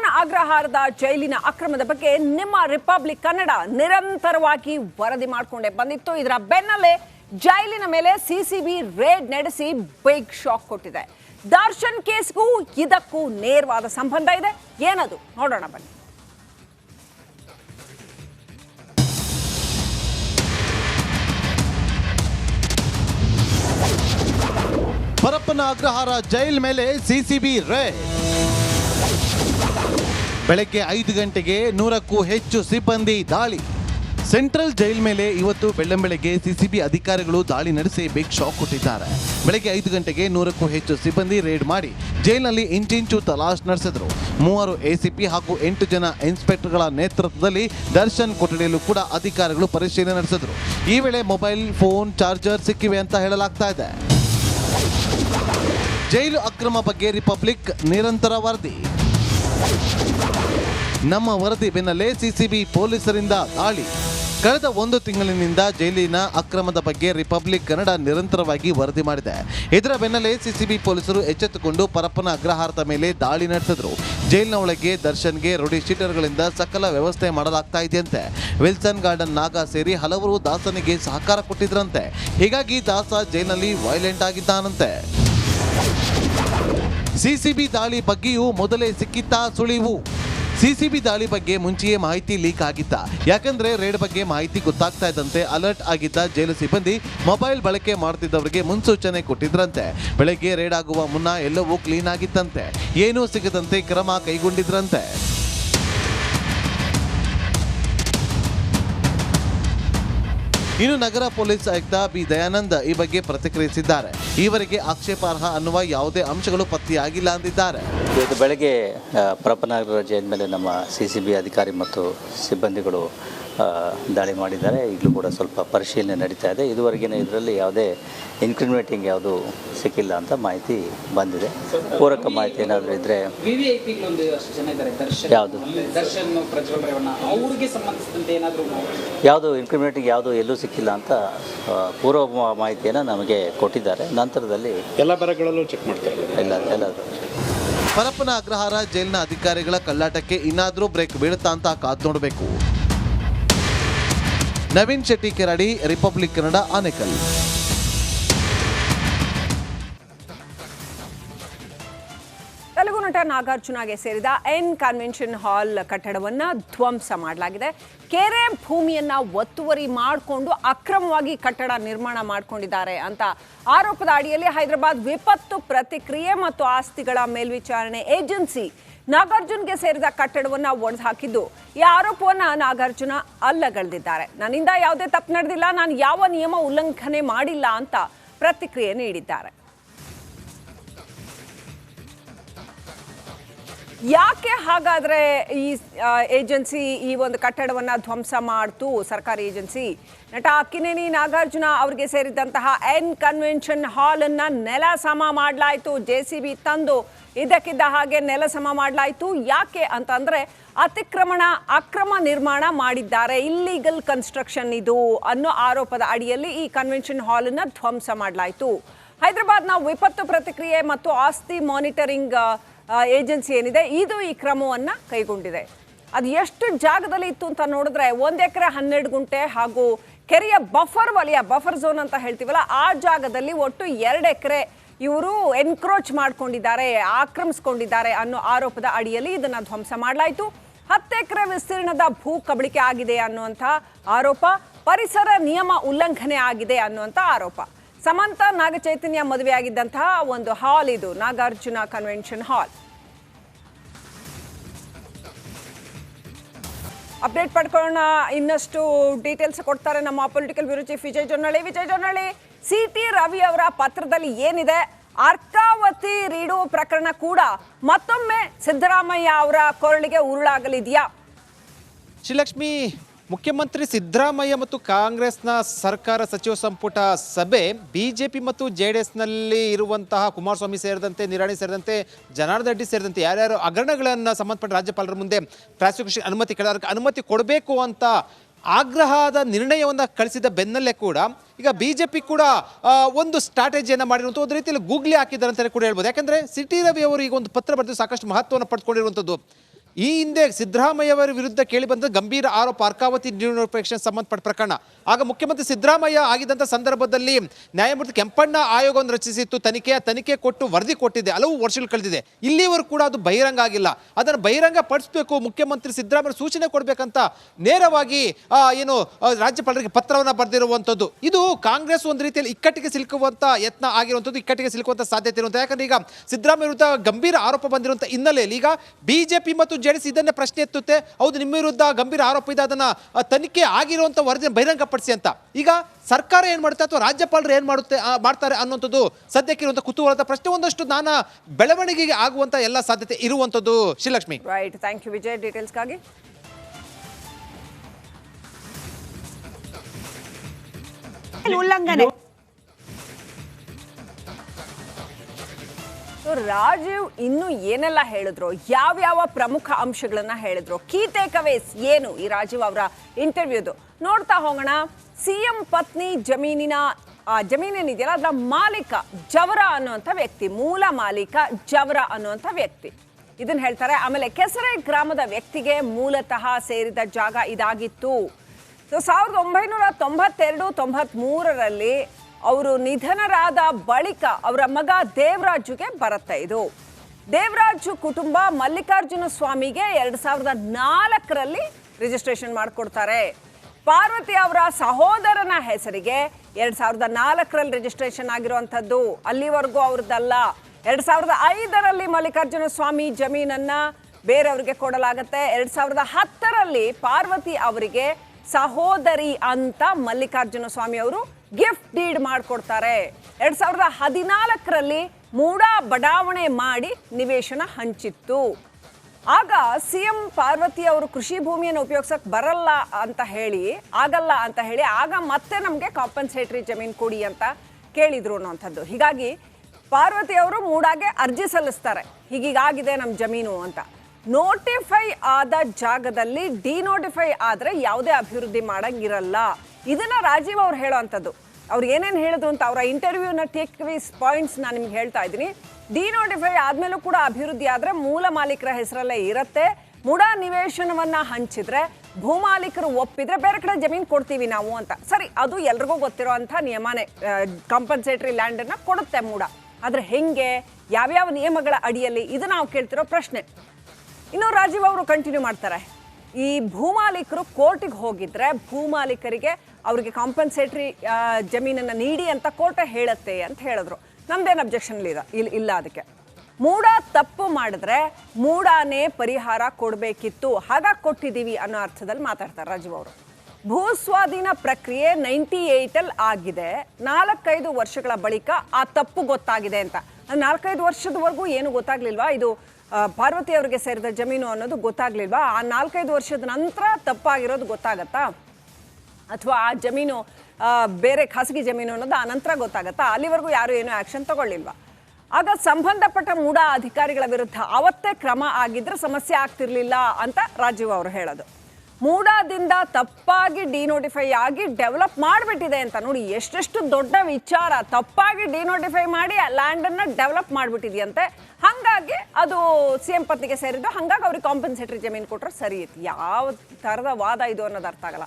ಪರಪ್ಪನ ಅಗ್ರಹಾರದ ಜೈಲಿನ ಅಕ್ರಮದ ಬಗ್ಗೆ ನಿಮ್ಮ ರಿಪಬ್ಲಿಕ್ ಕನ್ನಡ ನಿರಂತರವಾಗಿ ವರದಿ ಮಾಡಿಕೊಂಡೇ ಬಂದಿತ್ತು. ಇದರ ಬೆನ್ನಲ್ಲೇ ಜೈಲಿನ ಮೇಲೆ ಸಿಸಿಬಿ ರೇಡ್ ನಡೆಸಿ ಬಿಗ್ ಶಾಕ್ ಕೊಟ್ಟಿದೆ. ದರ್ಶನ್ ಕೇಸ್ಗೂ ಇದಕ್ಕೂ ನೇರವಾದ ಸಂಬಂಧ ಇದೆ. ಏನದು? ನೋಡೋಣ ಬನ್ನಿ. ಪರಪ್ಪನ ಅಗ್ರಹಾರ ಜೈಲ್ ಮೇಲೆ ಸಿಸಿಬಿ ರೇಡ್ ಬೆಳಗ್ಗೆ ಐದು ಗಂಟೆಗೆ ನೂರಕ್ಕೂ ಹೆಚ್ಚು ಸಿಬ್ಬಂದಿ ದಾಳಿ. ಸೆಂಟ್ರಲ್ ಜೈಲ್ ಮೇಲೆ ಇವತ್ತು ಬೆಳ್ಳಂಬೆಳಗ್ಗೆ ಸಿಸಿಬಿ ಅಧಿಕಾರಿಗಳು ದಾಳಿ ನಡೆಸಿ ಬಿಗ್ ಶಾಕ್ ಕೊಟ್ಟಿದ್ದಾರೆ. ಬೆಳಗ್ಗೆ ಐದು ಗಂಟೆಗೆ ನೂರಕ್ಕೂ ಹೆಚ್ಚು ಸಿಬ್ಬಂದಿ ರೇಡ್ ಮಾಡಿ ಜೈಲಿನಲ್ಲಿ ಇಂಚಿಂಚು ತಲಾಶ್ ನಡೆಸಿದರು. ಮೂವರು ಎಸಿಪಿ ಹಾಗೂ ಎಂಟು ಜನ ಇನ್ಸ್ಪೆಕ್ಟರ್ಗಳ ನೇತೃತ್ವದಲ್ಲಿ ದರ್ಶನ್ ಕೊಠಡಿಯಲ್ಲೂ ಕೂಡ ಅಧಿಕಾರಿಗಳು ಪರಿಶೀಲನೆ ನಡೆಸಿದರು. ಈ ವೇಳೆ ಮೊಬೈಲ್, ಫೋನ್, ಚಾರ್ಜರ್ ಸಿಕ್ಕಿವೆ ಅಂತ ಹೇಳಲಾಗ್ತಾ ಇದೆ. ಜೈಲು ಅಕ್ರಮ ಬಗ್ಗೆ ರಿಪಬ್ಲಿಕ್ ನಿರಂತರ ವರದಿ. ನಮ್ಮ ವರದಿ ಬೆನ್ನಲ್ಲೇ ಸಿಸಿಬಿ ಪೊಲೀಸರಿಂದ ದಾಳಿ. ಕಳೆದ ಒಂದು ತಿಂಗಳಿನಿಂದ ಜೈಲಿನ ಅಕ್ರಮದ ಬಗ್ಗೆ ರಿಪಬ್ಲಿಕ್ ಕನ್ನಡ ನಿರಂತರವಾಗಿ ವರದಿ ಮಾಡಿದೆ. ಇದರ ಬೆನ್ನಲ್ಲೇ ಸಿಸಿಬಿ ಪೊಲೀಸರು ಎಚ್ಚೆತ್ತುಕೊಂಡು ಪರಪ್ಪನ ಅಗ್ರಹಾರದ ಮೇಲೆ ದಾಳಿ ನಡೆಸಿದ್ರು. ಜೈಲಿನ ಒಳಗೆ ದರ್ಶನ್ಗೆ ರೌಡಿ ಶೀಟರ್ಗಳಿಂದ ಸಕಲ ವ್ಯವಸ್ಥೆ ಮಾಡಲಾಗ್ತಾ ಇದೆಯಂತೆ. ವಿಲ್ಸನ್ ಗಾರ್ಡನ್ ನಾಗ ಸೇರಿ ಹಲವರು ದಾಸನಿಗೆ ಸಹಕಾರ ಕೊಟ್ಟಿದ್ರಂತೆ. ಹೀಗಾಗಿ ದಾಸ ಜೈಲಿನಲ್ಲಿ ವೈಲೆಂಟ್ ಆಗಿದ್ದಾನಂತೆ. ಸಿಸಿಬಿ ದಾಳಿ ಬಗ್ಗೆಯೂ ಮೊದಲೇ ಸಿಕ್ಕಿತ್ತ ಸುಳಿವು. ಸಿಸಿಬಿ ದಾಳಿ ಬಗ್ಗೆ ಮುಂಚೆಯೇ ಮಾಹಿತಿ ಲೀಕ್ ಆಗಿದ್ದ. ಯಾಕಂದ್ರೆ ರೇಡ್ ಬಗ್ಗೆ ಮಾಹಿತಿ ಗೊತ್ತಾಗ್ತಾ ಇದ್ದಂತೆ ಅಲರ್ಟ್ ಆಗಿದ್ದ ಜೈಲು ಸಿಬ್ಬಂದಿ ಮೊಬೈಲ್ ಬಳಕೆ ಮಾಡ್ತಿದ್ದವರಿಗೆ ಮುನ್ಸೂಚನೆ ಕೊಟ್ಟಿದ್ರಂತೆ. ಬೆಳಗ್ಗೆ ರೇಡ್ ಆಗುವ ಮುನ್ನ ಎಲ್ಲವೂ ಕ್ಲೀನ್ ಆಗಿತ್ತಂತೆ. ಏನೂ ಸಿಗದಂತೆ ಕ್ರಮ ಕೈಗೊಂಡಿದ್ರಂತೆ. ಇನ್ನು ನಗರ ಪೊಲೀಸ್ ಆಯುಕ್ತ ಬಿ. ದಯಾನಂದ ಈ ಬಗ್ಗೆ ಪ್ರತಿಕ್ರಿಯಿಸಿದ್ದಾರೆ. ಈವರೆಗೆ ಆಕ್ಷೇಪಾರ್ಹ ಅನ್ನುವ ಯಾವುದೇ ಅಂಶಗಳು ಪತ್ತೆಯಾಗಿಲ್ಲ ಅಂದಿದ್ದಾರೆ. ಇವತ್ತು ಬೆಳಗ್ಗೆ ಪ್ರಪನಗರ ರಜೆ ಮೇಲೆ ನಮ್ಮ ಸಿ ಸಿ ಬಿ ಅಧಿಕಾರಿ ಮತ್ತು ಸಿಬ್ಬಂದಿಗಳು ದಾಳಿ ಮಾಡಿದ್ದಾರೆ. ಈಗಲೂ ಕೂಡ ಸ್ವಲ್ಪ ಪರಿಶೀಲನೆ ನಡೀತಾ ಇದೆ. ಇದುವರೆಗಿನ ಇದರಲ್ಲಿ ಯಾವುದೇ ಇನ್ಕ್ರಿಮಿನೇಟಿಂಗ್ ಯಾವುದು ಸಿಕ್ಕಿಲ್ಲ ಅಂತ ಮಾಹಿತಿ ಬಂದಿದೆ. ಪೂರಕ ಮಾಹಿತಿ ಏನಾದರೂ ಇದ್ದರೆ. ಯಾವುದು? ಯಾವುದು ಇನ್ಕ್ರಿಮಿನೇಟಿಂಗ್ ಯಾವುದು ಎಲ್ಲೂ ಸಿಕ್ಕಿಲ್ಲ ಅಂತ ಪೂರ್ವ ಮಾಹಿತಿಯನ್ನು ನಮಗೆ ಕೊಟ್ಟಿದ್ದಾರೆ. ನಂತರದಲ್ಲಿ ಎಲ್ಲ ಬರಗಳಲ್ಲೂ ಚೆಕ್ ಮಾಡ್ತಾರೆ. ಎಲ್ಲ ಎಲ್ಲ ಪರಪ್ಪನ ಅಗ್ರಹಾರ ಜೈಲಿನ ಅಧಿಕಾರಿಗಳ ಕಲ್ಲಾಟಕ್ಕೆ ಇನ್ನಾದರೂ ಬ್ರೇಕ್ ಬೀಳುತ್ತಾ ಅಂತ ಕಾದು ನೋಡಬೇಕು. ನವೀನ್ ಶೆಟ್ಟಿ ಕೆರಡಿ ರಿಪಬ್ಲಿಕ್ ಕನ್ನಡ ಆನೇಕಲ್. ನಾಗಾರ್ಜುನಗೆ ಸೇರಿದ ಎನ್ ಕನ್ವೆನ್ಷನ್ ಹಾಲ್ ಕಟ್ಟಡವನ್ನ ಧ್ವಂಸ ಮಾಡಲಾಗಿದೆ. ಕೆರೆ ಭೂಮಿಯನ್ನ ಒತ್ತುವರಿ ಮಾಡಿಕೊಂಡು ಅಕ್ರಮವಾಗಿ ಕಟ್ಟಡ ನಿರ್ಮಾಣ ಮಾಡಿಕೊಂಡಿದ್ದಾರೆ ಅಂತ ಆರೋಪದ ಅಡಿಯಲ್ಲಿ ಹೈದರಾಬಾದ್ ವಿಪತ್ತು ಪ್ರತಿಕ್ರಿಯೆ ಮತ್ತು ಆಸ್ತಿಗಳ ಮೇಲ್ವಿಚಾರಣೆ ಏಜೆನ್ಸಿ ನಾಗಾರ್ಜುನ್ಗೆ ಸೇರಿದ ಕಟ್ಟಡವನ್ನ ಒಡೆದು ಹಾಕಿದ್ದು ಈ ಆರೋಪವನ್ನ ನಾಗಾರ್ಜುನ ಅಲ್ಲಗಳೆದಿದ್ದಾರೆ. ನನ್ನಿಂದ ಯಾವುದೇ ತಪ್ಪು ನಡೆದಿಲ್ಲ, ನಾನು ಯಾವ ನಿಯಮ ಉಲ್ಲಂಘನೆ ಮಾಡಿಲ್ಲ ಅಂತ ಪ್ರತಿಕ್ರಿಯೆ ನೀಡಿದ್ದಾರೆ. ಯಾಕೆ ಹಾಗಾದ್ರೆ ಈ ಏಜೆನ್ಸಿ ಈ ಒಂದು ಕಟ್ಟಡವನ್ನ ಧ್ವಂಸ ಮಾಡ್ತು? ಸರ್ಕಾರಿ ಏಜೆನ್ಸಿ ನಟ ಅಕ್ಕಿನೇನಿ ನಾಗಾರ್ಜುನ ಅವರಿಗೆ ಸೇರಿದಂತಹ ಎನ್ ಕನ್ವೆನ್ಷನ್ ಹಾಲ್ ಅನ್ನ ನೆಲ ಸಮ ಮಾಡಲಾಯಿತು. ಜೆ ಸಿ ಬಿ ತಂದು ಇದಕ್ಕಿದ್ದ ಹಾಗೆ ನೆಲ ಸಮ ಮಾಡಲಾಯಿತು. ಯಾಕೆ ಅಂತಂದ್ರೆ ಅತಿಕ್ರಮಣ, ಅಕ್ರಮ ನಿರ್ಮಾಣ ಮಾಡಿದ್ದಾರೆ. ಇಲ್ಲೀಗಲ್ ಕನ್ಸ್ಟ್ರಕ್ಷನ್ ಇದು ಅನ್ನೋ ಆರೋಪದ ಅಡಿಯಲ್ಲಿ ಈ ಕನ್ವೆನ್ಷನ್ ಹಾಲ್ ಅನ್ನ ಧ್ವಂಸ ಮಾಡಲಾಯಿತು. ಹೈದರಾಬಾದ್ನ ವಿಪತ್ತು ಪ್ರತಿಕ್ರಿಯೆ ಮತ್ತು ಆಸ್ತಿ ಮಾನಿಟರಿಂಗ್ ಏಜೆನ್ಸಿ ಏನಿದೆ? ಇದು ಈ ಕ್ರಮವನ್ನ ಕೈಗೊಂಡಿದೆ. ಅದು ಎಷ್ಟು ಜಾಗದಲ್ಲಿ ಇತ್ತು ಅಂತ ನೋಡಿದ್ರೆ ಒಂದು ಎಕರೆ ಹನ್ನೆರಡು ಗುಂಟೆ ಹಾಗೂ ಕೆರೆಯ ಬಫರ್ ವಲಯ ಬಫರ್ ಝೋನ್ ಅಂತ ಹೇಳ್ತೀವಲ್ಲ, ಆ ಜಾಗದಲ್ಲಿ ಒಟ್ಟು ಎರಡು ಎಕರೆ ಇವರು ಎನ್ಕ್ರೋಚ್ ಮಾಡ್ಕೊಂಡಿದ್ದಾರೆ, ಆಕ್ರಮಿಸ್ಕೊಂಡಿದ್ದಾರೆ ಅನ್ನೋ ಆರೋಪದ ಅಡಿಯಲ್ಲಿ ಇದನ್ನ ಧ್ವಂಸ ಮಾಡಲಾಯಿತು. ಹತ್ತು ಎಕರೆ ವಿಸ್ತೀರ್ಣದ ಭೂ ಕಬಳಿಕೆ ಆಗಿದೆ ಅನ್ನುವಂಥ ಆರೋಪ, ಪರಿಸರ ನಿಯಮ ಉಲ್ಲಂಘನೆ ಆಗಿದೆ ಅನ್ನುವಂಥ ಆರೋಪ. ಸಮಂತ ನಾಗಚೈತನ್ಯ ಮದುವೆಯಾಗಿದ್ದಂತಹ ಒಂದು ಹಾಲ್ ಇದು, ನಾಗಾರ್ಜುನ ಕನ್ವೆನ್ಷನ್ ಹಾಲ್ ಅಪ್ಡೇಟ್ ಪಡ್ಕೊಳ್ಳೋಣ, ಇನ್ನಷ್ಟು ಡೀಟೇಲ್ಸ್ ಕೊಡ್ತಾರೆ ನಮ್ಮ political bureau chief Vijay Jonnalli Vijay Jonnalli C T Ravi ಅವರ ಪತ್ರದಲ್ಲಿ ಏನಿದೆ? ಅರ್ಕಾವತಿ ರೀಡು ಪ್ರಕರಣ ಕೂಡ ಮತ್ತೊಮ್ಮೆ ಸಿದ್ದರಾಮಯ್ಯ ಅವರ ಕೊರಳಿಗೆ ಉರುಳಾಗಲಿದೆಯಾ? ಶ್ರೀಲಕ್ಷ್ಮಿ ಮುಖ್ಯಮಂತ್ರಿ ಸಿದ್ದರಾಮಯ್ಯ ಮತ್ತು ಕಾಂಗ್ರೆಸ್ನ ಸರ್ಕಾರ ಸಚಿವ ಸಂಪುಟ ಸಭೆ, ಬಿಜೆಪಿ ಮತ್ತು ಜೆ ಡಿ ಎಸ್ನಲ್ಲಿ ಇರುವಂತಹ ಕುಮಾರಸ್ವಾಮಿ ಸೇರಿದಂತೆ, ನಿರಾಣಿ ಸೇರಿದಂತೆ, ಜನಾರ್ದನ್ ರೆಡ್ಡಿ ಸೇರಿದಂತೆ ಯಾರ್ಯಾರು ಹಗರಣಗಳನ್ನು ಸಂಬಂಧಪಟ್ಟ ರಾಜ್ಯಪಾಲರ ಮುಂದೆ ಪ್ರಾಸಿಕ್ಯೂಷನ್ ಅನುಮತಿ ಅದಕ್ಕೆ ಅನುಮತಿ ಕೊಡಬೇಕು ಅಂತ ಆಗ್ರಹದ ನಿರ್ಣಯವನ್ನು ಕಳಿಸಿದ ಬೆನ್ನಲ್ಲೇ ಕೂಡ ಈಗ ಬಿ ಜೆ ಪಿ ಕೂಡ ಒಂದು ಸ್ಟ್ರಾಟಜಿಯನ್ನು ಮಾಡಿರುವಂಥ ಒಂದು ರೀತಿಯಲ್ಲಿ ಗೂಗ್ಲಿ ಹಾಕಿದ್ದಾರೆ ಅಂತಲೇ ಕೂಡ ಹೇಳ್ಬೋದು. ಯಾಕಂದರೆ ಸಿಟಿ ರವಿ ಅವರು ಈಗ ಒಂದು ಪತ್ರ ಬರೆದು ಸಾಕಷ್ಟು ಮಹತ್ವವನ್ನು ಪಡ್ಕೊಂಡಿರುವಂಥದ್ದು ಈ ಹಿಂದೆ ಸಿದ್ದರಾಮಯ್ಯ ಅವರ ವಿರುದ್ಧ ಕೇಳಿ ಬಂದ ಗಂಭೀರ ಆರೋಪ ಅರ್ಕಾವತಿ ಡಿನೋಟಿಫಿಕೇಶನ್ ಸಂಬಂಧಪಟ್ಟ ಪ್ರಕರಣ. ಆಗ ಮುಖ್ಯಮಂತ್ರಿ ಸಿದ್ದರಾಮಯ್ಯ ಆಗಿದ್ದಂಥ ಸಂದರ್ಭದಲ್ಲಿ ನ್ಯಾಯಮೂರ್ತಿ ಕೆಂಪಣ್ಣ ಆಯೋಗವನ್ನು ರಚಿಸಿತ್ತು. ತನಿಖೆಯ ತನಿಖೆ ಕೊಟ್ಟು ವರದಿ ಕೊಟ್ಟಿದೆ. ಹಲವು ವರ್ಷಗಳು ಕಳೆದಿದೆ. ಇಲ್ಲಿವರೆಗೂ ಕೂಡ ಅದು ಬಹಿರಂಗ ಆಗಿಲ್ಲ. ಅದನ್ನು ಬಹಿರಂಗ ಪಡಿಸಬೇಕು. ಮುಖ್ಯಮಂತ್ರಿ ಸಿದ್ದರಾಮಯ್ಯ ಸೂಚನೆ ಕೊಡಬೇಕಂತ ನೇರವಾಗಿ ಏನು ರಾಜ್ಯಪಾಲರಿಗೆ ಪತ್ರವನ್ನು ಬರೆದಿರುವಂಥದ್ದು ಇದು ಕಾಂಗ್ರೆಸ್ ಒಂದು ರೀತಿಯಲ್ಲಿ ಇಕ್ಕಟ್ಟಿಗೆ ಸಿಲುಕುವಂತ ಯತ್ನ ಆಗಿರುವಂಥದ್ದು ಇಕ್ಕಟ್ಟಿಗೆ ಸಿಲುಕುವಂತ ಸಾಧ್ಯತೆ ಇರುವಂಥ ಯಾಕಂದ್ರೆ ಈಗ ಸಿದ್ದರಾಮಯ್ಯ ವಿರುದ್ಧ ಗಂಭೀರ ಆರೋಪ ಬಂದಿರುವಂಥ ಹಿನ್ನೆಲೆಯಲ್ಲಿ ಈಗ ಬಿಜೆಪಿ ಮತ್ತು ಜೆಡಿಎಸ್ ಇದನ್ನೇ ಪ್ರಶ್ನೆ ಎತ್ತುತ್ತೆ. ಹೌದು ನಿಮ್ಮ ವಿರುದ್ಧ ಗಂಭೀರ ಆರೋಪ ಇದೆ. ಅದನ್ನ ತನಿಖೆ ಆಗಿರುವಂಥ ವರದಿ ಬಹಿರಂಗಪಡಿಸಿ ಅಂತ. ಈಗ ಸರ್ಕಾರ ಏನು ಮಾಡುತ್ತೆ ಅಥವಾ ರಾಜ್ಯಪಾಲರು ಏನು ಮಾಡುತ್ತೆ ಮಾಡ್ತಾರೆ ಅನ್ನುವಂಥದ್ದು ಸದ್ಯಕ್ಕೆ ಇರುವಂಥ ಕುತೂಹಲದ ಪ್ರಶ್ನೆ. ಒಂದಷ್ಟು ನಾನು ಬೆಳವಣಿಗೆಗೆ ಆಗುವಂಥ ಎಲ್ಲ ಸಾಧ್ಯತೆ ಇರುವಂಥದ್ದು Shrilakshmi. Right thank you Vijay ಡೀಟೇಲ್ಸ್ಗಾಗಿ ಉಲ್ಲಂಘನೆ. ಸೊ ರಾಜೀವ್ ಇನ್ನು ಏನೆಲ್ಲ ಹೇಳಿದ್ರು ಯಾವ್ಯಾವ ಪ್ರಮುಖ ಅಂಶಗಳನ್ನ ಹೇಳಿದ್ರು ಕೀತೆ ಕವೇಸ್ ಏನು ಈ ರಾಜೀವ್ ಅವರ ಇಂಟರ್ವ್ಯೂದು ನೋಡ್ತಾ ಹೋಗೋಣ. ಸಿಎಂ ಪತ್ನಿ ಜಮೀನಿನ ಆ, ಜಮೀನೇನಿದೆಯಲ್ಲ ಅದರ ಮಾಲೀಕ ಜವರ ಅನ್ನುವಂಥ ವ್ಯಕ್ತಿ ಮೂಲ ಮಾಲೀಕ ಜವರ ಅನ್ನುವಂಥ ವ್ಯಕ್ತಿ. ಇದನ್ನ ಹೇಳ್ತಾರೆ ಆಮೇಲೆ ಕೆಸರೆ ಗ್ರಾಮದ ವ್ಯಕ್ತಿಗೆ ಮೂಲತಃ ಸೇರಿದ ಜಾಗ ಇದಾಗಿತ್ತು. ಸೊ ಸಾವಿರದ ಒಂಬೈನೂರ ತೊಂಬತ್ತೆರಡು ತೊಂಬತ್ಮೂರರಲ್ಲಿ ಅವರು ನಿಧನರಾದ ಬಳಿಕ ಅವರ ಮಗ ದೇವರಾಜುಗೆ ಬರುತ್ತೆ ಇದು. ದೇವರಾಜು ಕುಟುಂಬ ಮಲ್ಲಿಕಾರ್ಜುನ ಸ್ವಾಮಿಗೆ ಎರಡ್ ಸಾವಿರದ ನಾಲ್ಕರಲ್ಲಿ ರಿಜಿಸ್ಟ್ರೇಷನ್ ಮಾಡಿಕೊಡ್ತಾರೆ. ಪಾರ್ವತಿ ಅವರ ಸಹೋದರನ ಹೆಸರಿಗೆ ಎರಡ್ ಸಾವಿರದ ನಾಲ್ಕರಲ್ಲಿ ರಿಜಿಸ್ಟ್ರೇಷನ್ ಆಗಿರುವಂಥದ್ದು. ಅಲ್ಲಿವರೆಗೂ ಅವ್ರದ್ದಲ್ಲ. ಎರಡ್ ಸಾವಿರದ ಐದರಲ್ಲಿ ಮಲ್ಲಿಕಾರ್ಜುನ ಸ್ವಾಮಿ ಜಮೀನನ್ನ ಬೇರೆಯವ್ರಿಗೆ ಕೊಡಲಾಗುತ್ತೆ. ಎರಡ್ ಸಾವಿರದ ಹತ್ತರಲ್ಲಿ ಪಾರ್ವತಿ ಅವರಿಗೆ ಸಹೋದರಿ ಅಂತ ಮಲ್ಲಿಕಾರ್ಜುನ ಸ್ವಾಮಿ ಅವರು ಗಿಫ್ಟ್ ಡೀಡ್ ಮಾಡಿಕೊಡ್ತಾರೆ. ಎರಡ್ ಸಾವಿರದ ಹದಿನಾಲ್ಕರಲ್ಲಿ ಮೂಡ ಬಡಾವಣೆ ಮಾಡಿ ನಿವೇಶನ ಹಂಚಿತ್ತು. ಆಗ ಸಿ ಎಂ ಪಾರ್ವತಿ ಅವರು ಕೃಷಿ ಭೂಮಿಯನ್ನು ಉಪಯೋಗಿಸಕ್ ಬರಲ್ಲ ಅಂತ ಹೇಳಿ, ಆಗಲ್ಲ ಅಂತ ಹೇಳಿ, ಆಗ ಮತ್ತೆ ನಮಗೆ ಕಾಂಪನ್ಸೇಟರಿ ಜಮೀನು ಕೊಡಿ ಅಂತ ಕೇಳಿದ್ರು ಅನ್ನೋಂಥದ್ದು. ಹೀಗಾಗಿ ಪಾರ್ವತಿ ಅವರು ಮೂಡಾಗೆ ಅರ್ಜಿ ಸಲ್ಲಿಸ್ತಾರೆ. ಹೀಗೀಗಾಗಿದೆ ನಮ್ಮ ಜಮೀನು ಅಂತ. ನೋಟಿಫೈ ಆದ ಜಾಗದಲ್ಲಿ ಡಿನೋಟಿಫೈ ಆದ್ರೆ ಯಾವುದೇ ಅಭಿವೃದ್ಧಿ ಮಾಡಂಗಿರಲ್ಲ. ಇದನ್ನ ರಾಜೀವ್ ಅವ್ರು ಹೇಳೋವಂಥದ್ದು ಅವ್ರು ಏನೇನು ಹೇಳಿದ್ರು ಅಂತ ಅವರ ಇಂಟರ್ವ್ಯೂನ ಟೇಕ್ ವೀಸ್ ಪಾಯಿಂಟ್ಸ್ ನಾನು ನಿಮ್ಗೆ ಹೇಳ್ತಾ ಇದ್ದೀನಿ. ಡಿನೋಟಿಫೈ ಆದ್ಮೇಲೂ ಕೂಡ ಅಭಿವೃದ್ಧಿ ಆದ್ರೆ ಮೂಲ ಮಾಲೀಕರ ಹೆಸರಲ್ಲೇ ಇರುತ್ತೆ. ಮುಡ ನಿವೇಶನವನ್ನ ಹಂಚಿದ್ರೆ ಭೂಮಾಲೀಕರು ಒಪ್ಪಿದ್ರೆ ಬೇರೆ ಕಡೆ ಜಮೀನು ಕೊಡ್ತೀವಿ ನಾವು ಅಂತ. ಸರಿ, ಅದು ಎಲ್ರಿಗೂ ಗೊತ್ತಿರೋ ಅಂಥ ನಿಯಮನೇ ಕಾಂಪನ್ಸೇಟರಿ ಲ್ಯಾಂಡನ್ನು ಕೊಡುತ್ತೆ ಮೂಡ ಆದರೆ ಹೆಂಗೆ? ಯಾವ್ಯಾವ ನಿಯಮಗಳ ಅಡಿಯಲ್ಲಿ? ಇದು ನಾವು ಕೇಳ್ತಿರೋ ಪ್ರಶ್ನೆ. ಇನ್ನು ರಾಜೀವ್ ಅವರು ಕಂಟಿನ್ಯೂ ಮಾಡ್ತಾರೆ. ಈ ಭೂಮಾಲೀಕರು ಕೋರ್ಟಿಗೆ ಹೋಗಿದ್ರೆ ಭೂಮಾಲೀಕರಿಗೆ ಅವರಿಗೆ ಕಾಂಪನ್ಸೇಟ್ರಿ ಜಮೀನನ್ನು ನೀಡಿ ಅಂತ ಕೋರ್ಟ ಹೇಳುತ್ತೆ ಅಂತ ಹೇಳಿದ್ರು. ನಮ್ದೇನು ಅಬ್ಜೆಕ್ಷನ್ ಇಲ್ಲ ಇಲ್ಲ ಅದಕ್ಕೆ. ಮೂಡ ತಪ್ಪು ಮಾಡಿದ್ರೆ ಮೂಡಾನೇ ಪರಿಹಾರ ಕೊಡಬೇಕಿತ್ತು ಹಾಗಾಗಿ ಕೊಟ್ಟಿದ್ದೀವಿ ಅನ್ನೋ ಅರ್ಥದಲ್ಲಿ ಮಾತಾಡ್ತಾರೆ ರಾಜೀವ್ ಅವರು. ಭೂ ಸ್ವಾಧೀನ ಪ್ರಕ್ರಿಯೆ ನೈಂಟಿ ಏಯ್ಟಲ್ಲಿ ಆಗಿದೆ, ನಾಲ್ಕೈದು ವರ್ಷಗಳ ಬಳಿಕ ಆ ತಪ್ಪು ಗೊತ್ತಾಗಿದೆ ಅಂತ. ನಾಲ್ಕೈದು ವರ್ಷದವರೆಗೂ ಏನು ಗೊತ್ತಾಗ್ಲಿಲ್ವಾ? ಇದು ಪಾರ್ವತಿ ಅವರಿಗೆ ಸೇರಿದ ಜಮೀನು ಅನ್ನೋದು ಗೊತ್ತಾಗ್ಲಿಲ್ವಾ? ಆ ನಾಲ್ಕೈದು ವರ್ಷದ ನಂತರ ತಪ್ಪಾಗಿರೋದು ಗೊತ್ತಾಗತ್ತಾ? ಅಥವಾ ಆ ಜಮೀನು ಬೇರೆ ಖಾಸಗಿ ಜಮೀನು ಅನ್ನೋದು ಆ ನಂತರ ಗೊತ್ತಾಗತ್ತಾ? ಅಲ್ಲಿವರೆಗೂ ಯಾರು ಏನೂ ಆಕ್ಷನ್ ತಗೊಳ್ಳಿಲ್ವಾ? ಆಗ ಸಂಬಂಧಪಟ್ಟ ಮೂಡ ಅಧಿಕಾರಿಗಳ ವಿರುದ್ಧ ಅವತ್ತೇ ಕ್ರಮ ಆಗಿದ್ರೆ ಸಮಸ್ಯೆ ಆಗ್ತಿರ್ಲಿಲ್ಲ ಅಂತ ರಾಜೀವ್ ಅವರು ಹೇಳೋದು. ಮೂಡಾದಿಂದ ತಪ್ಪಾಗಿ ಡಿನೋಟಿಫೈ ಆಗಿ ಡೆವಲಪ್ ಮಾಡಿಬಿಟ್ಟಿದೆ ಅಂತ ನೋಡಿ ಎಷ್ಟೆಷ್ಟು ದೊಡ್ಡ ವಿಚಾರ. ತಪ್ಪಾಗಿ ಡಿನೋಟಿಫೈ ಮಾಡಿ ಆ ಲ್ಯಾಂಡನ್ನು ಡೆವಲಪ್ ಮಾಡಿಬಿಟ್ಟಿದೆಯಂತೆ. ಹಾಗಾಗಿ ಅದು ಸಿ ಎಂ ಪತ್ನಿಗೆ ಸೇರಿದ್ದು. ಹಾಗಾಗಿ ಅವ್ರಿಗೆ ಕಾಂಪನ್ಸೇಟರಿ ಜಮೀನು ಕೊಟ್ಟರೆ ಸರಿ ಇತ್ತು. ಯಾವ ಥರದ ವಾದ ಇದು ಅನ್ನೋದು ಅರ್ಥ ಆಗಲ್ಲ.